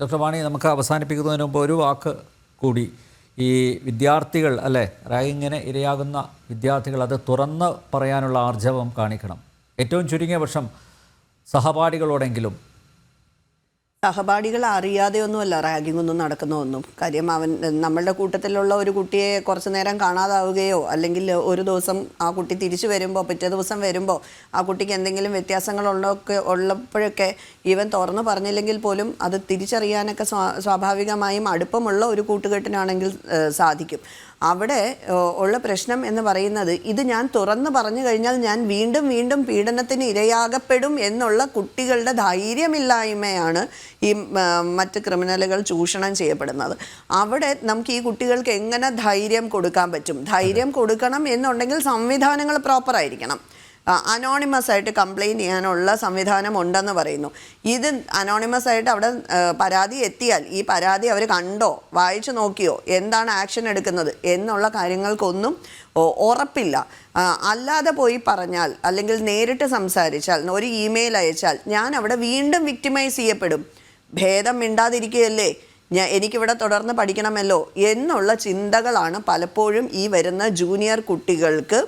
Doctor വാണി നമുക്ക് അവസാനിപ്പിക്കുന്നതിന് മുമ്പ് ഒരു വാക്ക് കൂടി. ഈ വിദ്യാർത്ഥികൾ അല്ലേ റാഗിങ്ങിന് ഇരയാകുന്ന വിദ്യാർത്ഥികൾ അത് തുറന്ന് പറയാനുള്ള ആർജവം കാണിക്കണം. ഏറ്റവും ചുരുങ്ങിയ പക്ഷം സഹപാഠികളോടെങ്കിലും സഹപാഠികൾ അറിയാതെ ഒന്നുമല്ല റാഗിംഗ് ഒന്നും നടക്കുന്ന ഒന്നും. കാര്യം അവൻ നമ്മളുടെ കൂട്ടത്തിലുള്ള ഒരു കുട്ടിയെ കുറച്ചു നേരം കാണാതാവുകയോ അല്ലെങ്കിൽ ഒരു ദിവസം ആ കുട്ടി തിരിച്ചു വരുമ്പോൾ പിറ്റേ ദിവസം വരുമ്പോൾ ആ കുട്ടിക്ക് എന്തെങ്കിലും വ്യത്യാസങ്ങളുള്ളൊക്കെ ഉള്ളപ്പോഴൊക്കെ ഇവൻ തുറന്നു പറഞ്ഞില്ലെങ്കിൽ പോലും അത് തിരിച്ചറിയാനൊക്കെ സ്വാ സ്വാഭാവികമായും അടുപ്പമുള്ള ഒരു കൂട്ടുകെട്ടിനാണെങ്കിൽ സാധിക്കും. അവിടെ ഉള്ള പ്രശ്നം എന്ന് പറയുന്നത് ഇത് ഞാൻ തുറന്നു പറഞ്ഞു കഴിഞ്ഞാൽ ഞാൻ വീണ്ടും വീണ്ടും പീഡനത്തിന് ഇരയാകപ്പെടും എന്നുള്ള കുട്ടികളുടെ ധൈര്യമില്ലായ്മയാണ് ഈ മറ്റ് ക്രിമിനലുകൾ ചൂഷണം ചെയ്യപ്പെടുന്നത്. അവിടെ നമുക്ക് ഈ കുട്ടികൾക്ക് എങ്ങനെ ധൈര്യം കൊടുക്കാൻ പറ്റും? ധൈര്യം കൊടുക്കണം എന്നുണ്ടെങ്കിൽ സംവിധാനങ്ങൾ പ്രോപ്പർ ആയിരിക്കണം. അനോണിമസ് ആയിട്ട് കംപ്ലയിന്റ് ചെയ്യാനുള്ള സംവിധാനം ഉണ്ടെന്ന് പറയുന്നു. ഇത് അനോണിമസ് ആയിട്ട് അവിടെ പരാതി എത്തിയാൽ ഈ പരാതി അവർ കണ്ടോ വായിച്ചു നോക്കിയോ എന്താണ് ആക്ഷൻ എടുക്കുന്നത് എന്നുള്ള കാര്യങ്ങൾക്കൊന്നും ഉറപ്പില്ല. അല്ലാതെ പോയി പറഞ്ഞാൽ അല്ലെങ്കിൽ നേരിട്ട് സംസാരിച്ചാൽ ഒരു ഇമെയിൽ അയച്ചാൽ ഞാൻ അവിടെ വീണ്ടും വിക്ടിമൈസ് ചെയ്യപ്പെടും. ഭേദം മിണ്ടാതിരിക്കുകയല്ലേ? ഞാൻ എനിക്കിവിടെ തുടർന്ന് പഠിക്കണമല്ലോ എന്നുള്ള ചിന്തകളാണ് പലപ്പോഴും ഈ വരുന്ന ജൂനിയർ കുട്ടികൾക്ക്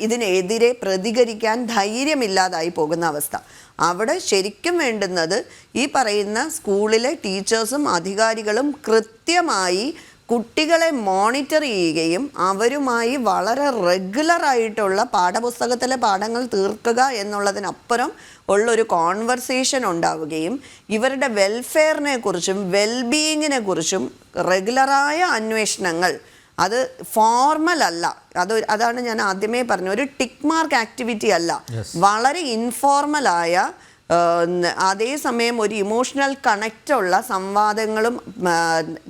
ഇതിനെതിരെ പ്രതികരിക്കാൻ ധൈര്യമില്ലാതായി പോകുന്ന അവസ്ഥ. അവിടെ ശരിക്കും വേണ്ടുന്നത് ഈ പറയുന്ന സ്കൂളിലെ ടീച്ചേഴ്സും അധികാരികളും കൃത്യമായി കുട്ടികളെ മോണിറ്റർ ചെയ്യുകയും അവരുമായി വളരെ റെഗുലറായിട്ടുള്ള പാഠപുസ്തകത്തിലെ പാഠങ്ങൾ തീർക്കുക എന്നുള്ളതിനപ്പുറം ഉള്ളൊരു കോൺവെർസേഷൻ ഉണ്ടാവുകയും ഇവരുടെ വെൽഫെയറിനെ കുറിച്ചും വെൽബീയിങ്ങിനെ കുറിച്ചും റെഗുലറായ അന്വേഷണങ്ങൾ അത് ഫോർമൽ അല്ല. അത് അതാണ് ഞാൻ ആദ്യമേ പറഞ്ഞു ഒരു ടിക് മാർക്ക് ആക്ടിവിറ്റി അല്ല. വളരെ ഇൻഫോർമലായ അതേസമയം ഒരു ഇമോഷണൽ കണക്റ്റുള്ള സംവാദങ്ങളും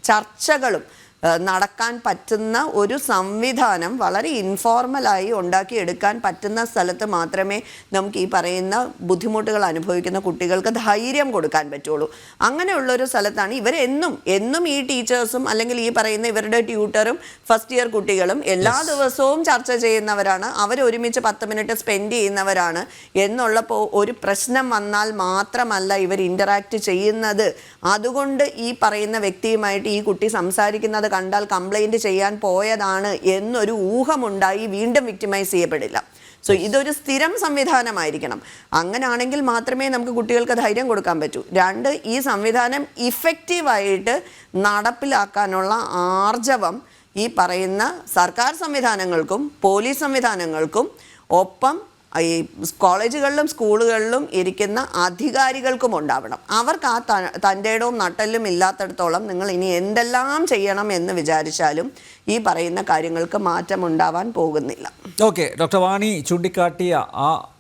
ചർച്ചകളും നടക്കാൻ പറ്റുന്ന ഒരു സംവിധാനം വളരെ ഇൻഫോർമലായി ഉണ്ടാക്കിയെടുക്കാൻ പറ്റുന്ന സ്ഥലത്ത് മാത്രമേ നമുക്ക് ഈ പറയുന്ന ബുദ്ധിമുട്ടുകൾ അനുഭവിക്കുന്ന കുട്ടികൾക്ക് ധൈര്യം കൊടുക്കാൻ പറ്റുള്ളൂ. അങ്ങനെയുള്ളൊരു സ്ഥലത്താണ് ഇവരെന്നും എന്നും ഈ ടീച്ചേഴ്സും അല്ലെങ്കിൽ ഈ പറയുന്ന ഇവരുടെ ട്യൂട്ടറും ഫസ്റ്റ് ഇയർ കുട്ടികളും എല്ലാ ദിവസവും ചർച്ച ചെയ്യുന്നവരാണ്. അവർ ഒരുമിച്ച് പത്ത് മിനിറ്റ് സ്പെൻഡ് ചെയ്യുന്നവരാണ്. എന്നുള്ളപ്പോൾ ഒരു പ്രശ്നം വന്നാൽ മാത്രമല്ല ഇവർ ഇന്ററാക്ട് ചെയ്യുന്നത്. അതുകൊണ്ട് ഈ പറയുന്ന വ്യക്തിയുമായിട്ട് ഈ കുട്ടി സംസാരിക്കുന്നത് കണ്ടാൽ കംപ്ലൈന്റ് ചെയ്യാൻ പോയതാണ് എന്നൊരു ഊഹമുണ്ടായി വീണ്ടും വിക്ടിമൈസ് ചെയ്യപ്പെടില്ല. സോ ഇതൊരു സ്ഥിരം സംവിധാനമായിരിക്കണം. അങ്ങനാണെങ്കിൽ മാത്രമേ നമുക്ക് കുട്ടികൾക്ക് ധൈര്യം കൊടുക്കാൻ പറ്റൂ. രണ്ട് ഈ സംവിധാനം ഇഫക്റ്റീവായിട്ട് നടപ്പിലാക്കാനുള്ള ആർജവം ഈ പറയുന്ന സർക്കാർ സംവിധാനങ്ങൾക്കും പോലീസ് സംവിധാനങ്ങൾക്കും ഒപ്പം ഈ കോളേജുകളിലും സ്കൂളുകളിലും ഇരിക്കുന്ന അധികാരികൾക്കും ഉണ്ടാവണം. അവർക്ക് ആ ത- നട്ടലും ഇല്ലാത്തടത്തോളം നിങ്ങൾ ഇനി എന്തെല്ലാം ചെയ്യണം എന്ന് വിചാരിച്ചാലും ഈ പറയുന്ന കാര്യങ്ങൾക്ക് മാറ്റം ഉണ്ടാവാൻ പോകുന്നില്ല. ഓക്കെ ഡോക്ടർ വാണി ചൂണ്ടിക്കാട്ടിയ ആ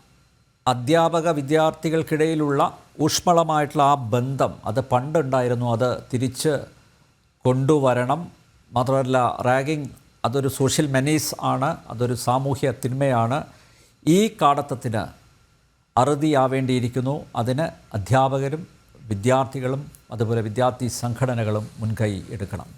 അധ്യാപക വിദ്യാർത്ഥികൾക്കിടയിലുള്ള ഊഷ്മളമായിട്ടുള്ള ആ ബന്ധം അത് പണ്ടുണ്ടായിരുന്നു അത് തിരിച്ച് കൊണ്ടുവരണം. മാത്രമല്ല റാഗിങ് അതൊരു സോഷ്യൽ മെനീസ് ആണ് അതൊരു സാമൂഹ്യ തിന്മയാണ്. ഈ കാടത്തത്തിന് അറുതിയാവേണ്ടിയിരിക്കുന്നു. അതിന് അധ്യാപകരും വിദ്യാർത്ഥികളും അതുപോലെ വിദ്യാർത്ഥി സംഘടനകളും മുൻകൈ എടുക്കണം.